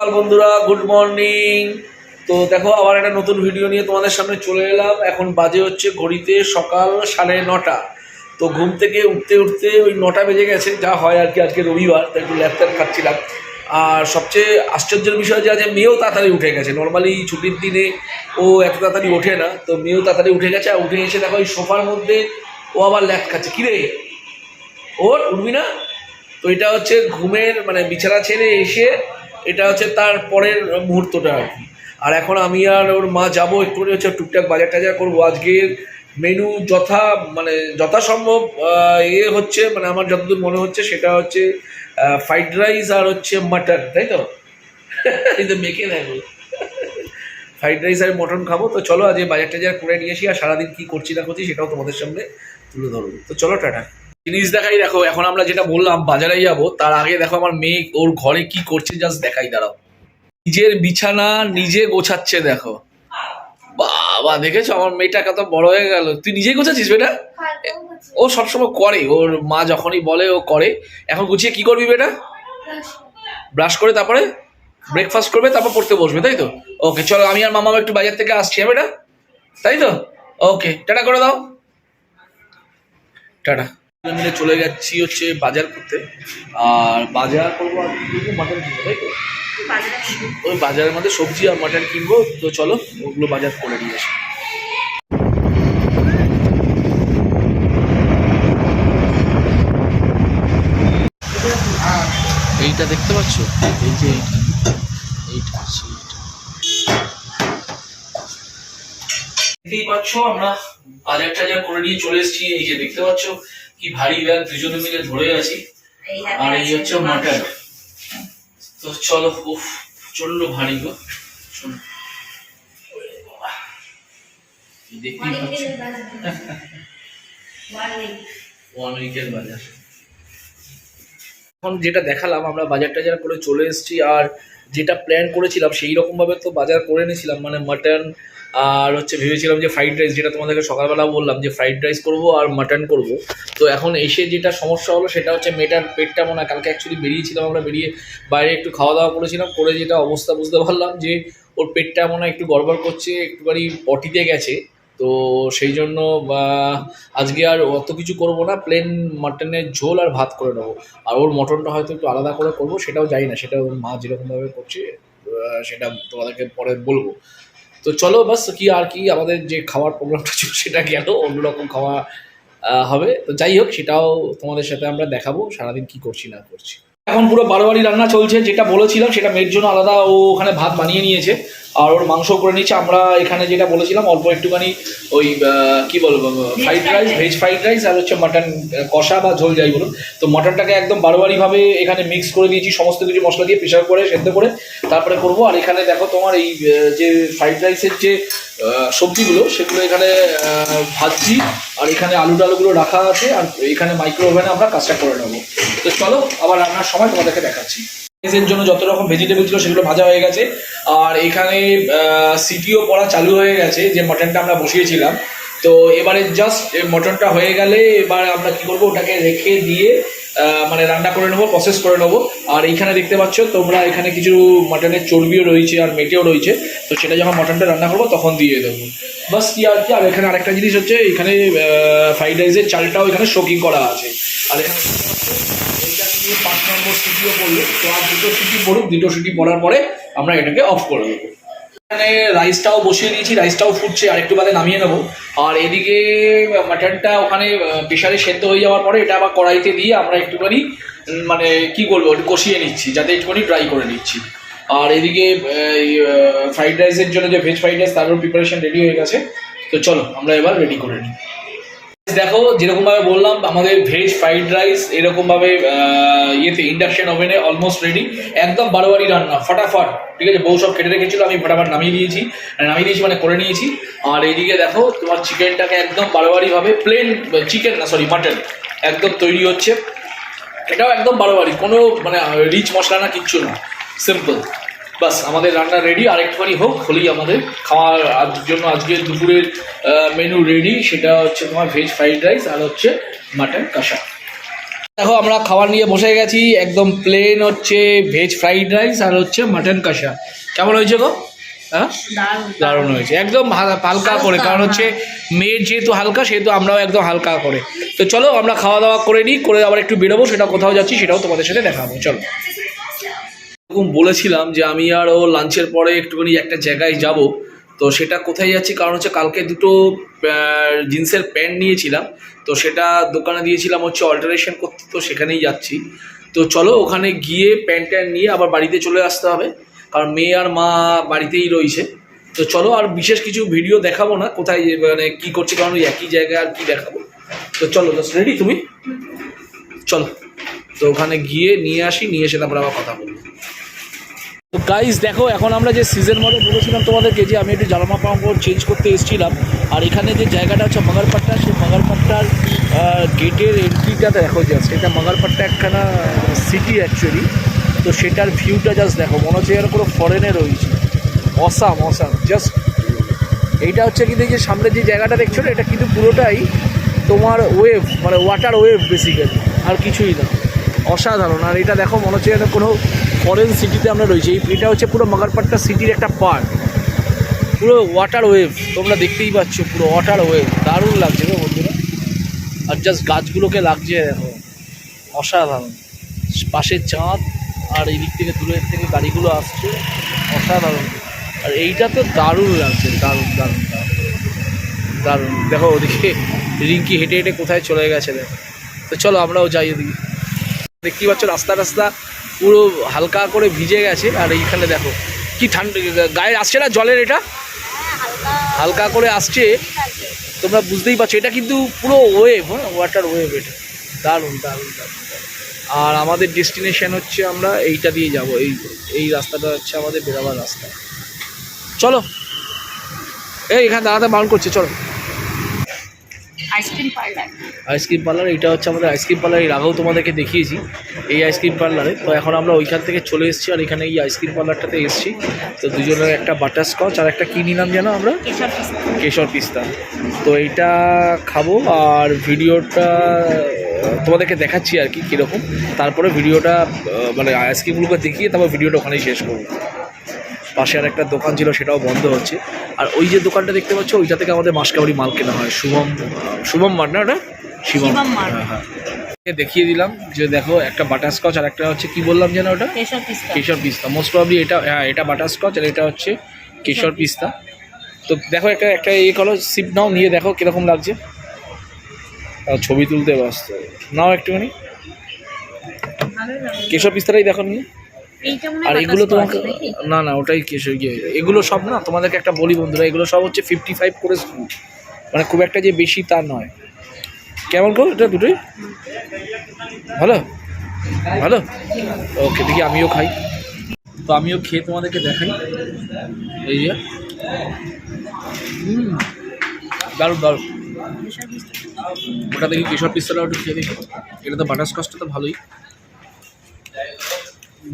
বন্ধুরা good morning তো দেখো, আবার একটা নতুন ভিডিও নিয়ে তোমাদের সামনে চলে এলাম। এখন বাজে হচ্ছে ঘড়িতে সকাল সাড়ে নটা। তো ঘুম থেকে উঠতে উঠতে ওই নটা বেজে গেছে, যা হয় আর কি আজকে রবিবার, তাই একটু ল্যাপটপ খাচ্ছিলাম। আর সবচেয়ে আশ্চর্যের বিষয় যে আজ মেয়েও তাড়াতাড়ি উঠে গেছে। নর্মালি ছুটির দিনে ও এত তাড়াতাড়ি ওঠে না, তো মেয়েও তাড়াতাড়ি উঠে গেছে আর উঠে এসে দেখো ওই সোফার মধ্যে ও আবার ল্যাপ খাচ্ছে। কিরে? ওর, উঠবি না? তো এটা হচ্ছে ঘুমের মানে বিছানা ছেড়ে এসে এটা হচ্ছে তার পরের মুহূর্তটা আর কি। আর এখন আমি আর ওর মা যাব একটু হচ্ছে টুকটাক বাজার টাজার করব। আজকের মেনু যথা মানে যথাসম্ভব ইয়ে হচ্ছে মানে আমার যতদূর মনে হচ্ছে সেটা হচ্ছে ফ্রাইড রাইস আর হচ্ছে মাটন তাই তো? এই তো মেখে দেখো ফ্রাইড রাইস আর মটন খাব। তো চলো আজ বাজার টাজার করে নিয়ে আসি আর সারাদিন কী করছি না করছি সেটাও তোমাদের সামনে তুলে ধরবো। তো চলো টাটা। জিনিস দেখাই দেখো, এখন আমরা যেটা বললাম, বাজারে যাব, তার আগে দেখো আমার মেয়ে ওর ঘরে কি করছে জাস্ট দেখাই, দাঁড়াও। নিজের বিছানা নিজে গোছাচ্ছে, দেখো। বাবা, দেখেছ? আমার মেয়েটা কত বড় হয়ে গেল। তুই নিজেই গোছাচ্ছিস বেটা? ও সবসময় করে, ওর মা যখনই বলে, ও করে। এখন গুছিয়ে কি করবি বেটা? ব্রাশ করে তারপরে ব্রেকফাস্ট করবে, তারপর পড়তে বসবে, তাই তো? ওকে চলো, আমি আর মামা একটু বাজার থেকে আসছি হ্যাঁ বেটা? তাই তো? ওকে টাটা করে দাও। টাটা। মিলে চলে যাচ্ছি হচ্ছে বাজার করতে। আর বাজার করব মাটন কিনবো, তাই তো? ওই বাজারের মধ্যে সবজি আর মাটন কিনবো, তো চলো ওগুলো বাজার করে নিয়ে আসি। এইটা দেখতে পাচ্ছ? এই যে এইটা এইটা দেখতেই পাচ্ছ, আমরা বাজার টাজার করে নিয়ে চলে এসেছি, এই যে দেখতে পাচ্ছ কি ভারী ব্যাগ দুজনে মিলে ধরে আছি। আর এই হচ্ছে মাটন তো চলো উফ প্রচণ্ড ভারী গো। দেখি ওরে দেখতেই পাচ্ছ ওয়ান উইকের বাজার। এখন যেটা দেখালাম, আমরা বাজার টাজার করে চলে এসেছি আর যেটা প্ল্যান করেছিলাম, সেই রকমভাবে তো বাজার করে নিয়েছিলাম। মানে মাটন আর হচ্ছে ভেবেছিলাম যে ফ্রাইড রাইস যেটা তোমাদেরকে সকালবেলা বললাম যে ফ্রাইড রাইস করব আর মাটন করব। তো এখন এসে যেটা সমস্যা হলো, সেটা হচ্ছে মেয়েটার পেটটা মনে হয় কালকে অ্যাকচুয়ালি বেরিয়েছিলাম, আমরা বেরিয়ে বাইরে একটু খাওয়া দাওয়া করেছিলাম, করে যেটা অবস্থা বুঝতে পারলাম যে ওর পেটটা মনে হয় একটু গড়বড় করছে, একটুখানি পটিতে গেছে। তো সেই জন্য আজকে আর অত কিছু করব না প্লেন মাটনের ঝোল আর ভাত করে নেব। আর ওর মটনটা হয়তো একটু আলাদা করে করব, সেটাও জানি না, সেটা ওর মা যেরকমভাবে করছে সেটা তোমাদেরকে পরে বলব। তো চলো বাস, কি আর কি, আমাদের যে খাওয়ার প্রোগ্রামটা ছিল সেটা গেল, অন্যরকম খাওয়া হবে। তো যাই হোক, সেটাও তোমাদের সাথে আমরা দেখাবো, সারাদিন কি করছি না করছি। এখন পুরো বারোয়ারি রান্না চলছে যেটা বলেছিলাম সেটা মেয়ের জন্য আলাদা ও ওখানে ভাত বানিয়ে নিয়েছে আর ওর মাংস করে নিয়েছে আমরা এখানে যেটা বলেছিলাম অল্প একটুখানি ওই কি বলব fried rice veg fried rice আর হচ্ছে মাটন কষা বা ঝোল যাই বলুন। তো মাটনটাকে একদম বারোয়ারিভাবে এখানে মিক্স করে দিয়েছি সমস্ত কিছু মশলা দিয়ে প্রেশার করে সেদ্ধ করে তারপরে করব। আর এখানে দেখো তোমার এই যে ফ্রাইড রাইসের যে সবজিগুলো, সেগুলো এখানে ভাজছি, আর এখানে আলু টালুগুলো রাখা আছে, আর এখানে মাইক্রো ওভেনে আমরা কাজটা করে নেব। তো চলো, আবার রান্নার সময় তোমাদেরকে দেখাচ্ছি। এর জন্য যত রকম ভেজিটেবল ছিল, সেগুলো ভাজা হয়ে গেছে, আর এখানে সিটিও পড়া চালু হয়ে গেছে, যে মটনটা আমরা বসিয়েছিলাম। তো এবারে জাস্ট মটনটা হয়ে গেলে, এবার আমরা কি করব, ওটাকে রেখে দিয়ে মানে রান্না করে নেব প্রসেস করে নেব। আর এইখানে দেখতে পাচ্ছ, তোমরা এখানে কিছু মাটনের চর্বিও রয়েছে আর মেটেও রয়েছে। তো সেটা যখন মাটনটা রান্না করব, তখন দিয়ে দেবো। বাস কি আর কি, আর এখানে আরেকটা জিনিস হচ্ছে, এখানে ফ্রাইড রাইসের চালটাও এখানে শোকিং করা আছে। আর এখানে পাঁচ নম্বর সিটিও পড়ল। তো আর দুটো সিটি পড়ুক, দুটো সিটি পড়ার পরে আমরা এটাকে অফ করে দেবো। এখানে রাইসটাও বসিয়ে দিয়েছি রাইসটাও ফুটছে, আর একটু বাদে নামিয়ে নেব। আর এদিকে মাটনটা ওখানে প্রেশারে সেদ্ধ হয়ে যাওয়ার পরে এটা আবার কড়াইতে দিয়ে আমরা একটুখানি মানে কি করব কষিয়ে নিচ্ছি, যাতে একটুখানি ড্রাই করে নিচ্ছি। আর এদিকে ফ্রাইড রাইসের জন্য যে ভেজ ফ্রাইড রাইস তারও প্রিপারেশন রেডি হয়ে গেছে। তো চলো, আমরা এবার রেডি করে নিই। দেখো যেরকম ভাবে বললাম, আমাদের ভেজ ফ্রাইড রাইস এরকম ভাবে ইয়েতে ইন্ডাকশন ওভেনে অলমোস্ট রেডি একদম বারোয়ারি রান্না, ফটাফট। ঠিক আছে, বউ সব কেটে রেখেছিল, আমি ফটাফট নামিয়ে দিয়েছি। নামিয়ে দিয়েছি মানে করে নিয়েছি। আর এইদিকে দেখো, তোমার চিকেনটাকে একদম বারোয়ারি ভাবে প্লেন চিকেন না সরি মাটন একদম তৈরি হচ্ছে। এটাও একদম বারোয়ারি কোনো মানে রিচ মশলা না, কিচ্ছু না। সিম্পল বাস আমাদের রান্না রেডি আর একটুখানি হোক হলেই আমাদের খাওয়ার আজ জন্য আজকে দুপুরের মেনু রেডি সেটা হচ্ছে তোমার ভেজ ফ্রাইড রাইস আর হচ্ছে মাটন কষা। দেখো আমরা খাবার নিয়ে বসে গেছি একদম প্লেন হচ্ছে ভেজ ফ্রাইড রাইস আর হচ্ছে মাটন কষা। কেমন হয়েছে গো? হ্যাঁ? দারুণ। হয়েছে। একদম হালকা করে কারণ হচ্ছে মেয়ের যেহেতু হালকা সেহেতু আমরাও একদম হালকা করে। তো চলো আমরা খাওয়া দাওয়া করে নিই করে আবার একটু বেরোবো সেটা কোথাও যাচ্ছি সেটাও তোমাদের সাথে দেখাবো। চলো। এরকম বলেছিলাম যে আমি আর ও লাঞ্চের পরে একটুখানি একটা জায়গায় যাব। তো সেটা কোথায় যাচ্ছি? কারণ হচ্ছে কালকে দুটো জিন্সের প্যান্ট নিয়েছিলাম। তো সেটা দোকানে দিয়েছিলাম হচ্ছে অল্টারেশন করতে, তো সেখানেই যাচ্ছি। তো চলো ওখানে গিয়ে প্যান্ট ট্যান্ট নিয়ে আবার বাড়িতে চলে আসতে হবে। কারণ মেয়ে আর মা বাড়িতেই রয়েছে। তো চলো আর বিশেষ কিছু ভিডিও দেখাবো না, কোথায় মানে কী করছি, কারণ ওই একই জায়গায় আর কি দেখাবো। তো চলো রেডি তুমি? চলো। তো ওখানে গিয়ে নিয়ে আসি, নিয়ে এসে তারপর আবার কথা বলব। তো গাইস দেখো, এখন আমরা যে সিজন মডেল বলেছিলাম তোমাদেরকে, যে আমি একটু জামা কাপড় চেঞ্জ করতে এসেছিলাম, আর এখানে যে জায়গাটা হচ্ছে মাগারপাট্টা সেই মাগারপাট্টার গেটের এন্ট্রিটা দেখো জাস্ট এটা মাগারপাট্টা একখানা সিটি অ্যাকচুয়ালি তো সেটার ভিউটা জাস্ট দেখো, মনে হচ্ছে যেন কোনো ফরেনে রয়েছে। অসাম অসাম জাস্ট এইটা হচ্ছে কিন্তু যে সামনে যে জায়গাটা দেখছ এটা কিন্তু পুরোটাই তোমার ওয়েভ মানে ওয়াটার ওয়েভ বেসিক্যালি আর কিছুই না। অসাধারণ। আর এটা দেখো, মনে হচ্ছে যেন কোনো ফরেন সিটিতে আমরা রয়েছি। এই এটা হচ্ছে পুরো মাগারপাট্টা সিটির একটা পার্ক পুরো ওয়াটার ওয়েভ তোমরা দেখতেই পাচ্ছ পুরো ওয়াটার ওয়েভ দারুণ লাগছে গো বন্ধুরা। আর জাস্ট গাছগুলোকে লাগছে, দেখো। অসাধারণ। পাশে চাঁদ আর এই দিক থেকে দূরের থেকে গাড়িগুলো আসছে। অসাধারণ। আর এইটা তো দারুণ লাগছে। দারুণ দারুণ দারুণ। দারুণ। দেখো ওদিকে রিঙ্কি হেঁটে হেঁটে কোথায় চলে গেছে, দেখো। তো চলো আমরাও যাই ওদিকে। দেখতেই পাচ্ছ, রাস্তা রাস্তা পুরো হালকা করে ভিজে গেছে। আর এইখানে দেখো, কি ঠান্ডা গায়ে আসছে না জলের এটা? হালকা করে আসছে। তোমরা বুঝতেই পারছ, এটা কিন্তু পুরো ওয়েভ হ্যাঁ ওয়াটার ওয়েভ এটা। দারুণ দারুণ দারুণ আর আমাদের ডেস্টিনেশন হচ্ছে আমরা এইটা দিয়ে যাব, এই এই রাস্তাটা হচ্ছে আমাদের বেরাবার রাস্তা। চলো। এই, এখানে দাঁড়াতে বারণ করছে, চলো। আইসক্রিম পার্লার আইসক্রিম পার্লার এটা হচ্ছে আমাদের আইসক্রিম পার্লার এর আগেও তোমাদেরকে দেখিয়েছি এই আইসক্রিম পার্লারে তো এখন আমরা ওইখান থেকে চলে এসেছি আর এখানে এই আইসক্রিম পার্লারটাতে এসেছি। তো দুজনের একটা বাটারস্কচ আর একটা কী নিলাম যেন আমরা? কেশর পিস্তা। তো এইটা খাব আর ভিডিওটা তোমাদেরকে দেখাচ্ছি আর কি কীরকম। তারপরে ভিডিওটা মানে আইসক্রিমগুলোকে দেখিয়ে তারপর ভিডিওটা ওখানেই শেষ করব। পাশে আর একটা দোকান ছিল সেটাও বন্ধ হচ্ছে। আর ওই যে দোকানটা দেখতে পাচ্ছ ওইটা থেকে আমাদের মাসকাবাড়ি মাল কেনা হয়। শুভম শুভম মাঠ না? ওটা শিবম। হ্যাঁ হ্যাঁ। দেখিয়ে দিলাম যে দেখো একটা বাটারস্কচ আর একটা হচ্ছে কি বললাম যেন ওটা? কেশর পিস্তা। মোস্ট প্রবলি এটা হ্যাঁ এটা বাটারস্কচ আর এটা হচ্ছে কেশর পিস্তা। তো দেখো একটা একটা ইয়ে করো সিপ নাও নিয়ে দেখো কীরকম লাগছে। ছবি তুলতে ব্যস্ত। নাও একটুখানি। কেশর পিস্তাটাই দেখো নিয়ে। আর এগুলো তোমাকে না না ওটাই কেশর ইয়ে। এগুলো সব না তোমাদেরকে একটা বলি বন্ধুরা এগুলো সব হচ্ছে ফিফটি ফাইভ করে স্কুপ মানে খুব একটা যে বেশি তা নয়। কেমন গো এটা দুটোই? ভালো? ভালো? ওকে, দেখি আমিও খাই। তো আমিও খেয়ে তোমাদেরকে দেখাই। এই যে। দারুণ দারুণ। ওটা দেখি কেশর পিস্তাটা একটু খেয়ে দেখি। এটা তো বাটারস্কচটা তো ভালোই।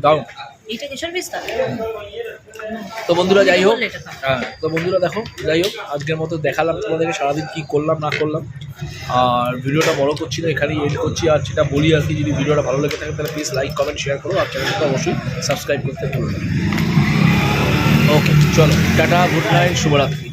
দারুণ। এইটা কেশর বিস্তার তো বন্ধুরা যাই হোক। হ্যাঁ তো বন্ধুরা দেখো যাই হোক আজকের মতো দেখালাম তোমাদেরকে সারাদিন কী করলাম না করলাম। আর ভিডিওটা বড় করছি না এখানেই এড করছি। আর যেটা বলি আর কি যদি ভিডিওটা ভালো লেগে থাকে তাহলে প্লিজ লাইক কমেন্ট শেয়ার করো আর চ্যানেলটা অবশ্যই সাবস্ক্রাইব করতে ভুলবেন ওকে চলো টাটা গুড নাইট শুভরাত্রি।